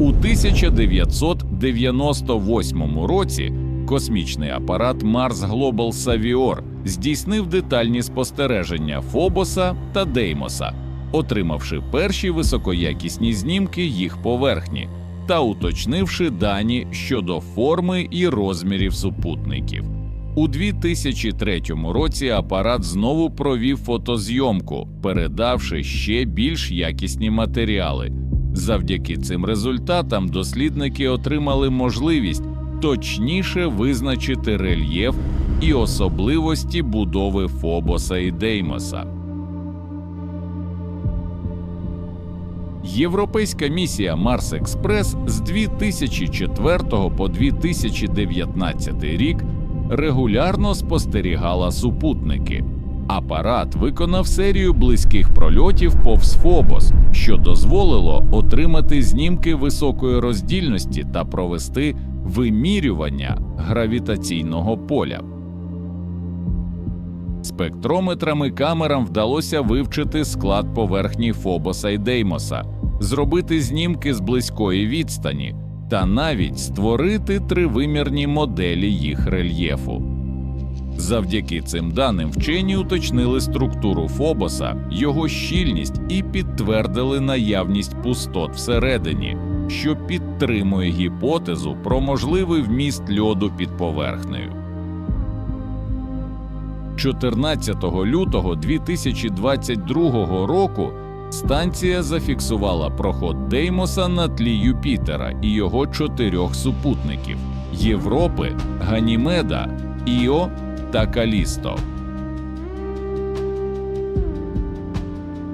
У 1998 році космічний апарат Mars Global Savior здійснив детальні спостереження Фобоса та Деймоса, отримавши перші високоякісні знімки їх поверхні та уточнивши дані щодо форми і розмірів супутників. У 2003 році апарат знову провів фотозйомку, передавши ще більш якісні матеріали. Завдяки цим результатам дослідники отримали можливість точніше визначити рельєф і особливості будови Фобоса і Деймоса. Європейська місія Марс Експрес з 2004 по 2019 рік регулярно спостерігала супутники. Апарат виконав серію близьких прольотів повз Фобос, що дозволило отримати знімки високої роздільності та провести вимірювання гравітаційного поля. Спектрометрами камерам вдалося вивчити склад поверхні Фобоса і Деймоса, зробити знімки з близької відстані та навіть створити тривимірні моделі їх рельєфу. Завдяки цим даним вчені уточнили структуру Фобоса, його щільність і підтвердили наявність пустот всередині, що підтримує гіпотезу про можливий вміст льоду під поверхнею. 14 лютого 2022 року станція зафіксувала проход Деймоса на тлі Юпітера і його чотирьох супутників Європи, Ганімеда, Іо та Калісто.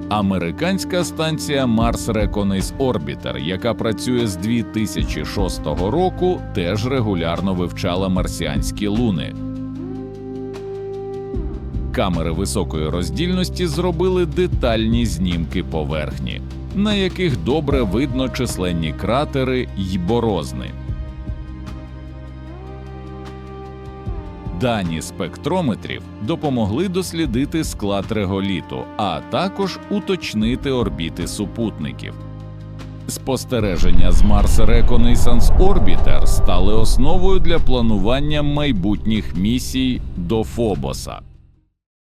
Американська станція Mars Reconnaissance Orbiter, яка працює з 2006 року, теж регулярно вивчала марсіанські луни. Камери високої роздільності зробили детальні знімки поверхні, на яких добре видно численні кратери й борозни. Дані спектрометрів допомогли дослідити склад реголіту, а також уточнити орбіти супутників. Спостереження з Mars Reconnaissance Orbiter стали основою для планування майбутніх місій до Фобоса.